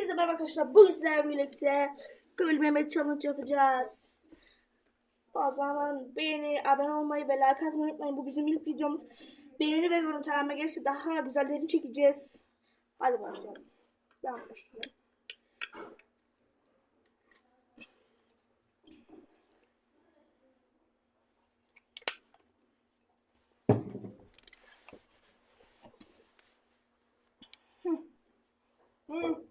Hepinize merhaba arkadaşlar. Bugün sizlerle birlikte Köylü Mehmet Challenge yapacağız. O zaman beğeni, abone olmayı ve like atmayı unutmayın. Bu bizim ilk videomuz. Beğeni ve görüntülenme gelirse daha güzellerini çekeceğiz. Hadi başlayalım. Ben başlıyorum. Hı.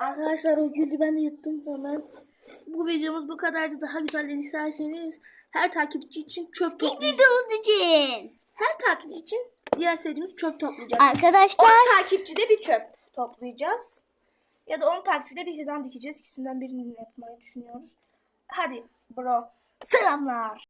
Arkadaşlar o güldü ben de yuttum hemen. Bu videomuz bu kadardı. Daha güzellerini isterseniz her takipçi için çöp toplayacağız. Videomuz için. Her takipçi için diğer serimiz çöp toplayacağız. Arkadaşlar 10 takipçide bir çöp toplayacağız. Ya da 10 takipçide bir fidan dikeceğiz. İkisinden birini yapmayı düşünüyoruz. Hadi bro. Selamlar.